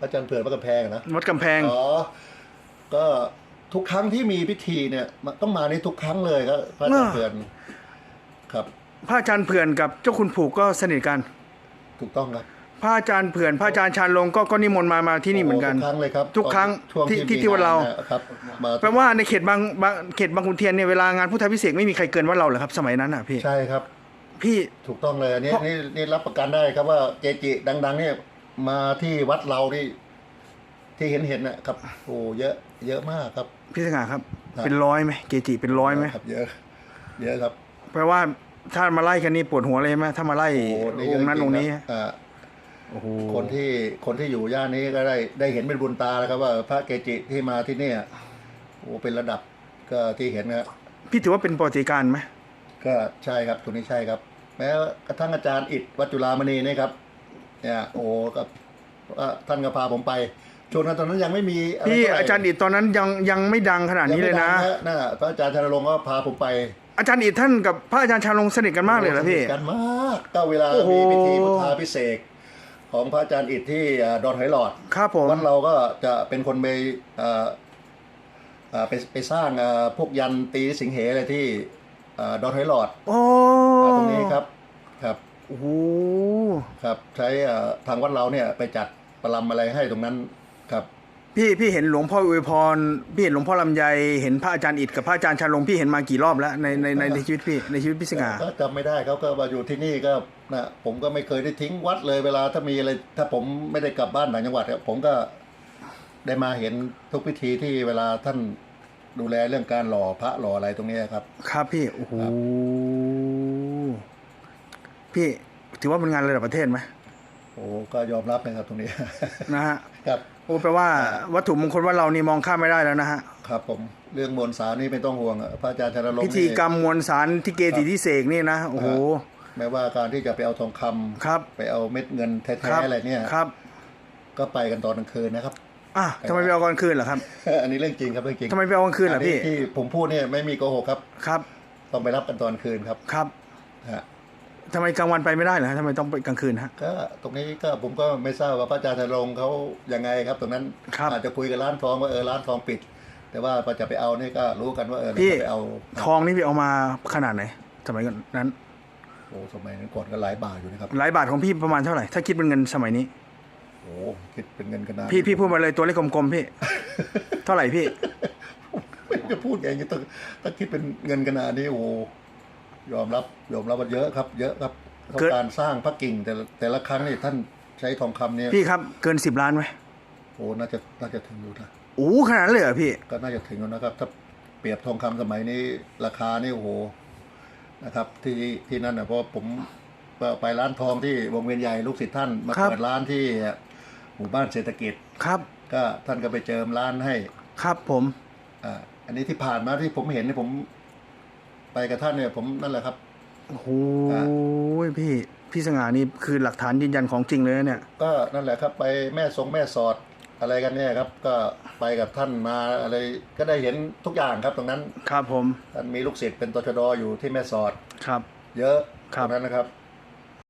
พระอาจารย์เผื่อนพระกำแพงอะนะ วัดกำแพง อ๋อ ก็ทุกครั้งที่มีพิธีเนี่ยมันต้องมาในทุกครั้งเลยครับพระอาจารย์อ่าเผื่อนครับ พระอาจารย์เผื่อนกับเจ้าคุณผูกก็สนิทกัน ถูกต้องครับพระอาจารย์เผื่อนพระอาจารย์ชาญลงก็ก็นิมนต์มามาที่นี่เหมือนกันโทุกครั้งเลยครับทุกครั้งช่วงที่ที่ที่ที่วัดเรามีงนะครับมาแปลว่าในเขตบางบางเขตบางขุนเทียนเนี่ยเวลางานพุทธพิเศษกไม่มีใครเกินวัดเราเหรอครับสมัยนั้นอะพี่ ใช่ครับ พี่ ถูกต้องเลยอันนี้เพราะนี่นี่รับประกันได้ครับว่าเกจิดัง ๆ เนี่ย มาที่วัดเราที่ ที่เห็นเห็นนะครับโอ้เยอะ เยอะมากครับ พี่สง่าครับ ครับ เป็นร้อยไหมเกจิเป็นร้อยไหมครับ เยอะ เยอะครับแปลว่าถ้ามาไล่กันนี่ปวดหัวเลยไหมถ้ามาไล่โอ้นี่องค์นั้นเยองอะค์จรินี้ๆครับอ่า โอ้โหคนที่คนที่อยู่ย่านนี้ก็ได้ได้เห็นเป็นบุญตาแล้วครับ ว่าพระเกจิที่มาที่เนี่ยโอ้เป็นระดับก็ที่เห็นนะครับพี่ถือว่าเป็นปฏิการย์ไหมก็ใช่ครับตรงนี้ใช่ครับ แม้กระทั่งอาจารย์อิดวัดจุฬามณีนี่ครับ เนี่ยโอ้กับว่าท่านก็พาผมไปช่วงนั้นตอนนั้นยังไม่มีะไรพี่เท่ไหอาจารย์อิดตอนนั้นยังยังไม่ดังขนาดนี้เลยนะงไม่ดังนั่นน่ะพระอาจารย์ชนรงค์ก็พาผมไป อาจารย์อิดท่านกับพระอาจารย์ชาญลงสนิทกันมากเลยเหรอพี่สนิทกันมากก็เวลาโอ้โหมีพิธีพุทธาพิเศษกของพระอาจารย์อิดที่อ่าดอนหอยหลอดครับผมวัดเราก็จะเป็นคนไปเอ่อเอ่อไปไปสร้างเอ่อพวกยันตีสิงเหอะไรที่เอ่อดอนหอยหลอดโอ้อ่าตรงนี้ครับครับ โอ้โหครับ ใช้เอ่อทางวัดเราเนี่ยไปจัดประลำอะไรให้ตรงนั้นครับ พี่พี่เห็นหลวงพ่ออวยพรพี่เห็นหลวงพ่อลำไยเห็นพระอาจารย์อิดกับพระอาจารย์ชาญลงพี่เห็นมากี่รอบแล้วในในในในชีวิตพี่ในชีวิตพี่สง่าก็จำไม่ได้เขาก็มาอยู่ที่นี่ก็นะผมก็ไม่เคยได้ทิ้งวัดเลยเวลาถ้ามีอะไรถ้าผมไม่ได้กลับบ้านต่างจังหวัดเนี่ยผมก็ได้มาเห็นทุกพิธีที่เวลาท่านดูแลเรื่องการหล่อพระหล่ออะไรตรงนี้ครับ ครับพี่โอ้โหครับ พี่ถือว่าเป็นงานระดับประเทศไหมโอ้ก็ยอมรับนะครับตรงนี้นะฮะครับโอ้แปลว่าวัตถุมงคลว่าเรานี่มองข้ามไม่ได้แล้วนะฮะครับผมเรื่องมวลสารนี่ไม่ต้องห่วงอะพระอาจารย์ชนรงค์พิธีกรรมมวลสารที่เกจิที่เสกนี่นะโอ้โหแม้ว่าการที่จะไปเอาทองคำครับไปเอาเม็ดเงินแท้ครัๆอะไรเนี่ยครับ ก็ไปกันตอนกลางคืนนะครับอะทำไมไปเอากลางคืนเหรอครับ อันนี้เรื่องจริงครับเรื่องจริงทำไมไปเอากลางคืนเหรอพี่นนี้ที่ผมพูดเนี่ยไม่มีโกหกครับครับ ต้องไปรับกันตอนคืนครับครับฮะ ทำไมกลางวันไปไม่ได้เหรอฮะทำไมต้องไปกลางคืนฮะ ก็ตรงนี้ก็ผมก็ไม่ทราบว่าพระอาจารย์ชนรงค์เขายังไงครับ ตรงนั้นครับ อาจจะคุยกับร้านทองว่าเออร้านทองปิด แต่ว่าพอจะไปเอานี่ก็รู้กันว่าเออพี่จะไปเอาทองนี่พี่เอามาขนาดไหนสมัยนั้น โอ้สมัยนั้นก่อนก็หลายบาทอยู่นะครับหลายบาทของพี่ประมาณเท่าไหร่ ถ้าคิดเป็นเงินสมัยนี้ โอ้คิดเป็นเงินกันนานพี่พี่พูดมาเลยตัวเลขกลมๆพี่ เท่าไหร่พี่ ไม่จะพูดไงต้องต้องคิดเป็นเงินกันนาดนี้โอ้ ยอมรับยอมรับว่าเยอะครับ เยอะครับเกิด การสร้างพระกิ่งแต่ละแต่ละครั้งนี่ท่านใช้ทองคำเนี่ยพี่ครับเกินสิบล้านไหมโอ้น่าจะน่าจะถึงอยู่นะโอ้ขนาดนั้นเลยเหรอพี่ ก็น่าจะถึงแล้วนะครับ ถ้าเปรียบทองคำสมัยนี้ราคานี่โอ้โหนะครับ ที่ที่นั่นนะเพราะผมไปร้านทองที่วงเวียนใหญ่ลูกศิษย์ท่านมาครับ เปิดร้านที่หมู่บ้านเศรษฐกิจ ครับก็ท่านก็ไปเจิมร้านให้ ครับผม อ่าอันนี้ที่ผ่านมาที่ผมเห็นเนี่ยผม ไปกับท่านเนี่ยผมนั่นแหละครับโอ้โหพี่พี่สง่านี่คือหลักฐานยืนยันของจริงเลยนะเนี่ย ก็นั่นแหละครับไปแม่ทรงแม่สอดอะไรกันเนี่ยครับ ก็ไปกับท่านมาอะไรก็ได้เห็นทุกอย่างครับตรงนั้นครับผมท่านมีลูกศิษย์เป็นตชดอยู่ที่แม่สอดครับ เยอะครับตรงนั้นนะครับ